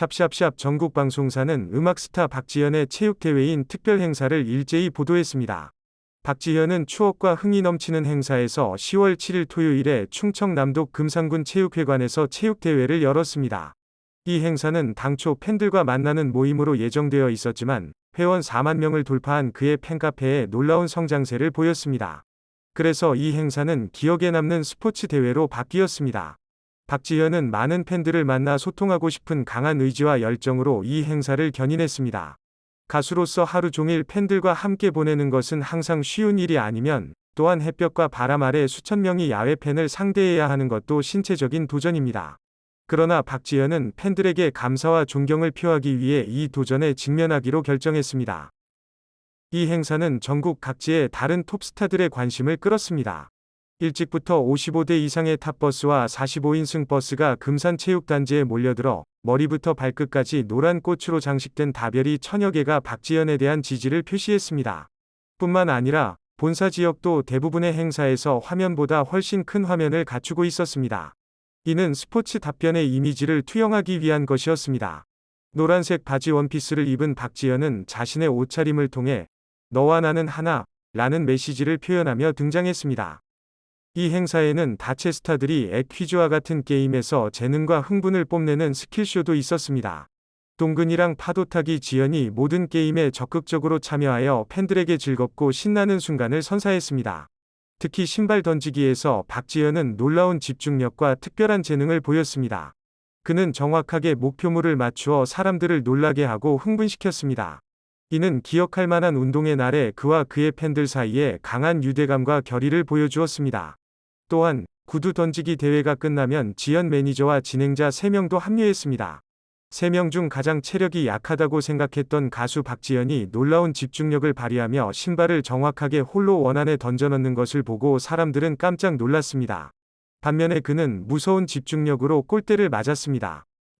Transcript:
샵샵샵 전국 방송사는 음악 스타 박지현의 체육대회인 특별 행사를 일제히 보도했습니다. 박지현은 추억과 흥이 넘치는 행사에서 10월 7일 토요일에 충청 남독 금산군 체육회관에서 체육대회를 열었습니다. 이 행사는 당초 팬들과 만나는 모임으로 예정되어 있었지만 회원 4만 명을 돌파한 그의 팬카페에 놀라운 성장세를 보였습니다. 그래서 이 행사는 기억에 남는 스포츠 대회로 바뀌었습니다. 박지현은 많은 팬들을 만나 소통하고 싶은 강한 의지와 열정으로 이 행사를 견인했습니다. 가수로서 하루 종일 팬들과 함께 보내는 것은 항상 쉬운 일이 아니면 또한 햇볕과 바람 아래 수천 명이 야외 팬을 상대해야 하는 것도 신체적인 도전입니다. 그러나 박지현은 팬들에게 감사와 존경을 표하기 위해 이 도전에 직면하기로 결정했습니다. 이 행사는 전국 각지의 다른 톱스타들의 관심을 끌었습니다. 일찍부터 55대 이상의 탑버스와 45인승 버스가 금산체육단지에 몰려들어 머리부터 발끝까지 노란 꽃으로 장식된 다별이 천여 개가 박지현에 대한 지지를 표시했습니다. 뿐만 아니라 본사 지역도 대부분의 행사에서 화면보다 훨씬 큰 화면을 갖추고 있었습니다. 이는 스포츠 답변의 이미지를 투영하기 위한 것이었습니다. 노란색 바지 원피스를 입은 박지현은 자신의 옷차림을 통해 너와 나는 하나 라는 메시지를 표현하며 등장했습니다. 이 행사에는 다채 스타들이 액 퀴즈와 같은 게임에서 재능과 흥분을 뽐내는 스킬쇼도 있었습니다. 동근이랑 파도타기 지연이 모든 게임에 적극적으로 참여하여 팬들에게 즐겁고 신나는 순간을 선사했습니다. 특히 신발 던지기에서 박지현은 놀라운 집중력과 특별한 재능을 보였습니다. 그는 정확하게 목표물을 맞추어 사람들을 놀라게 하고 흥분시켰습니다. 이는 기억할 만한 운동의 날에 그와 그의 팬들 사이에 강한 유대감과 결의를 보여주었습니다. 또한 구두 던지기 대회가 끝나면 지연 매니저와 진행자 3명도 합류했습니다. 3명 중 가장 체력이 약하다고 생각했던 가수 박지연이 놀라운 집중력을 발휘하며 신발을 정확하게 홀로 원안에 던져넣는 것을 보고 사람들은 깜짝 놀랐습니다. 반면에 그는 무서운 집중력으로 골대를 맞았습니다.